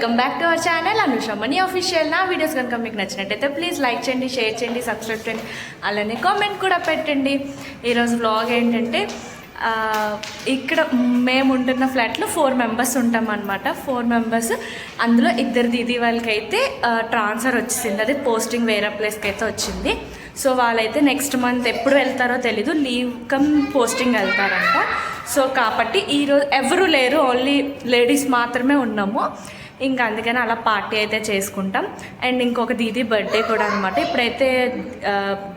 Welcome back to our channel. Anusha Mani official నా videos కనుక మీకు నచ్చినట్టయితే ప్లీజ్ లైక్ చేయండి షేర్ చేయండి సబ్స్క్రైబ్ చేయండి. అలానే కామెంట్ కూడా పెట్టండి. ఈరోజు వ్లాగ్ ఏంటంటే ఇక్కడ మేము ఉంటున్న ఫ్లాట్లో ఫోర్ మెంబర్స్ ఉంటాం అనమాట ఫోర్ మెంబర్స్ అందులో ఇద్దరు దీది వాళ్ళకైతే ట్రాన్స్ఫర్ వచ్చింది అది పోస్టింగ్ వేరే ప్లేస్కి అయితే వచ్చింది. సో వాళ్ళైతే నెక్స్ట్ మంత్ ఎప్పుడు వెళ్తారో తెలీదు. లీవ్ కమ్ పోస్టింగ్ వెళ్తారంట. సో కాబట్టి ఈరోజు ఎవరు లేరు ఓన్లీ లేడీస్ మాత్రమే ఉన్నాము. ఇంకా అందుకని అలా పార్టీ అయితే చేసుకుంటాం. అండ్ ఇంకొక దీది బర్త్డే కూడా అనమాట ఇప్పుడైతే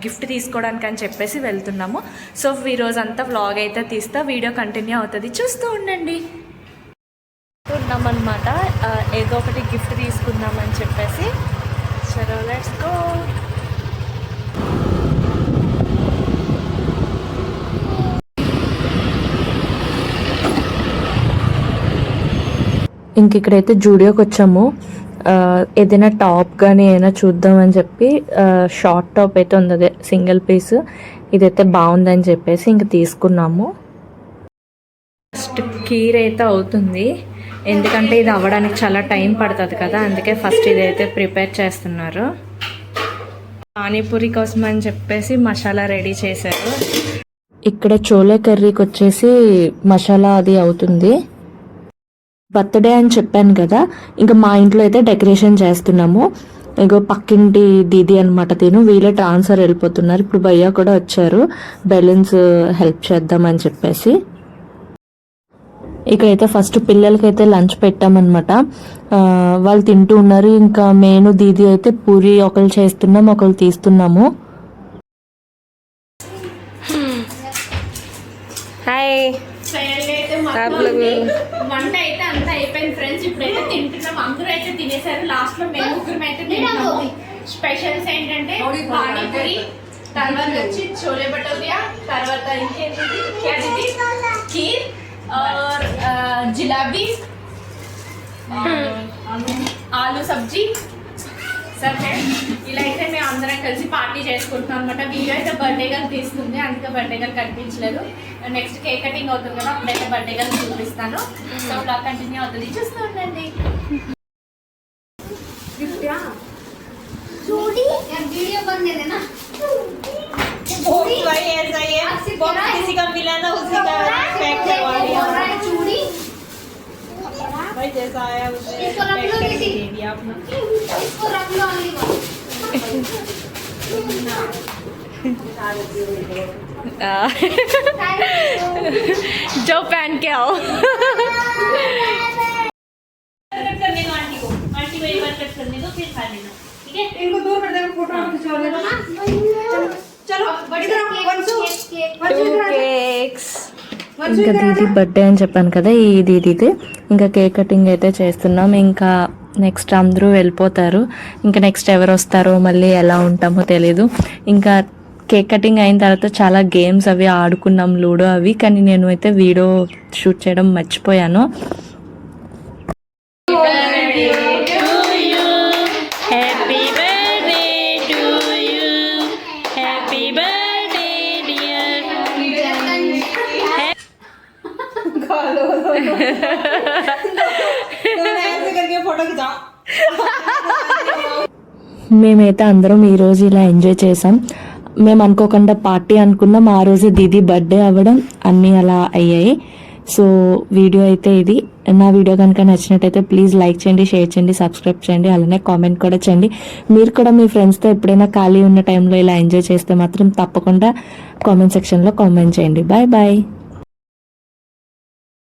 గిఫ్ట్ తీసుకోవడానికి అని చెప్పేసి వెళ్తున్నాము. సో ఈరోజు అంతా వ్లాగ్ అయితే తీస్తా. వీడియో కంటిన్యూ అవుతుంది. చూస్తూ ఉండండి. ఉన్నామన్నమాట ఏదో ఒకటి గిఫ్ట్ తీసుకుందామని చెప్పేసి. సరే లెట్స్ గో ఇంక ఇక్కడైతే జూడియోకి వచ్చాము. ఏదైనా టాప్ కానీ ఏదైనా చూద్దామని చెప్పి షార్ట్ టాప్ అయితే ఉంది అదే సింగిల్ పీస్. ఇదైతే బాగుందని చెప్పేసి ఇంక తీసుకున్నాము. ఫస్ట్ కీర్ అయితే అవుతుంది. ఎందుకంటే ఇది అవ్వడానికి చాలా టైం పడుతుంది కదా అందుకే ఫస్ట్ ఇదైతే ప్రిపేర్ చేస్తున్నారు. పానీపూరి కోసం అని చెప్పేసి మసాలా రెడీ చేశారు. ఇక్కడ చోలే కర్రీకి వచ్చేసి మసాలా అది అవుతుంది. బర్త్డే అని చెప్పాను కదా ఇంకా మా ఇంట్లో అయితే డెకరేషన్ చేస్తున్నాము. ఇంకో పక్కింటి దీది అనమాట తిను వీళ్ళే ట్రాన్స్ఫర్ వెళ్ళిపోతున్నారు. ఇప్పుడు భయ్య కూడా వచ్చారు బెలూన్స్ హెల్ప్ చేద్దామని చెప్పేసి. ఇక్కడైతే ఫస్ట్ పిల్లలకైతే లంచ్ పెట్టామన్నమాట. వాళ్ళు తింటూ ఉన్నారు. ఇంకా నేను దీది అయితే పూరి ఒకరు చేస్తున్నాము ఒకరు తీస్తున్నాము. హాయ్. వంట అయితే అంత అయిపోయింది ఫ్రెండ్స్. ఇప్పుడైతే తింటున్నాం. అందరూ అయితే తినేసారు. లాస్ట్లో మేము ముగ్గురం అయితే తింటున్నాము. స్పెషల్స్ ఏంటంటే పానీపూరి తర్వాత వచ్చి చోలే బటోరియా తర్వాత ఇంకేంటిది కీర్ జిలాబీ ఆలూ సబ్జీ సరే ఇలా అయితే మేము అందరం కలిసి పార్టీ చేసుకుంటున్నాం అనమాట వీడియో అయితే బర్త్డే గల్ తీస్తుంది అందుకే బర్త్డే గల్ కనిపించలేదు నెక్స్ట్ కేక్ కటింగ్ అవుతుంది కదా అప్పుడైతే బర్త్డే గల్ చూపిస్తాను సో ఇలా కంటిన్యూ అవుతుంది చూస్తూ ఉండండి चूड़ी वीडियो बन गए थे ना वही ऐसा ही है बहुत किसी का मिला ना जैसा आया उसे इसको रख पैक लो करके किसी। दे दिया अपना इसको रख लो जो पहन के आओ करने दो आंटी को। आंटी को एक बार कट करने दो फिर खा लेना। ठीक है? इनको दूर कर देंगे फ़ोटो खिंचवा ఇంకా దీది బర్త్డే అని చెప్పాను కదా ఈ దీది ఇంకా కేక్ కటింగ్ అయితే చేస్తున్నాం. ఇంకా నెక్స్ట్ అందరూ వెళ్ళిపోతారు. ఇంకా నెక్స్ట్ ఎవరు వస్తారో మళ్ళీ ఎలా ఉంటామో తెలీదు. ఇంకా కేక్ కటింగ్ అయిన తర్వాత చాలా గేమ్స్ అవి ఆడుకున్నాం లూడో అవి. కానీ నేను అయితే వీడియో షూట్ చేయడం మర్చిపోయాను. तो ऐसे करके फोटो खिंचाओ మేమైతే అందరం ఈ రోజు ఇలా ఎంజాయ్ చేసాం మేము అనుకోకుండా పార్టీ అనుకున్నాం ఆ రోజు దీది బర్త్డే అవ్వడం అన్నీ అలా అయ్యాయి సో వీడియో అయితే ఇది నా వీడియో కనుక నచ్చినట్టయితే ప్లీజ్ లైక్ చేయండి షేర్ చేయండి సబ్స్క్రైబ్ చేయండి అలానే కామెంట్ కూడా చేయండి మీరు కూడా మీ ఫ్రెండ్స్తో ఎప్పుడైనా ఖాళీ ఉన్న టైంలో ఇలా ఎంజాయ్ చేస్తే మాత్రం తప్పకుండా కామెంట్ సెక్షన్లో కామెంట్ చేయండి బాయ్ బాయ్